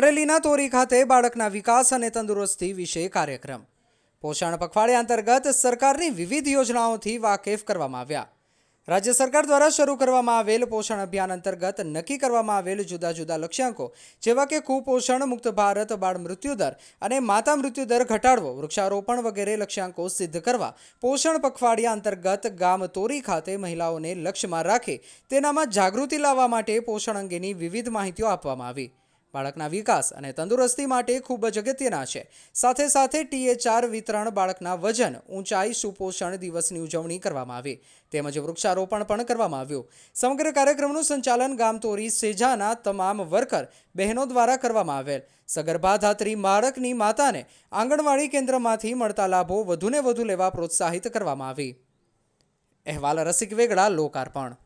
અમરેલીના તોરી ખાતે બાળકના વિકાસ અને તંદુરસ્તી વિશે કાર્યક્રમ. પોષણ પખવાડિયા અંતર્ગત સરકારની વિવિધ યોજનાઓથી વાકેફ કરવામાં આવ્યા. રાજ્ય સરકાર દ્વારા શરૂ કરવામાં આવેલ પોષણ અભિયાન અંતર્ગત નક્કી કરવામાં આવેલ જુદા જુદા લક્ષ્યાંકો, જેવા કે કુપોષણ મુક્ત ભારત, બાળ મૃત્યુદર અને માતા મૃત્યુદર ઘટાડવો, વૃક્ષારોપણ વગેરે લક્ષ્યાંકો સિદ્ધ કરવા, પોષણ પખવાડિયા અંતર્ગત ગામ તોરી ખાતે મહિલાઓને લક્ષ્યમાં રાખી, તેનામાં જાગૃતિ લાવવા માટે પોષણ અંગેની વિવિધ માહિતીઓ આપવામાં આવી. બાળકના વિકાસ અને તંદુરસ્તી માટે ખૂબ જ અગત્યના છે. સાથે સાથે ટીએચઆર વિતરણ બાળકના વજન, ઊંચાઈ, સુપોષણ દિવસની ઉજવણી કરવામાં આવી. તેમજ વૃક્ષારોપણ પણ કરવામાં આવ્યું. સમગ્ર કાર્યક્રમનું સંચાલન ગામતોરી સેજાના તમામ વર્કર, બહેનો દ્વારા કરવામાં આવેલ. સગર્ભા ધાત્રી બાળકની માતાને આંગણવાડી કેન્દ્રમાંથી મળતા લાભો વધુને વધુ લેવા પ્રોત્સાહિત કરવામાં આવી. અહેવાલ રસિક વેગડા, લોકાર્પણ.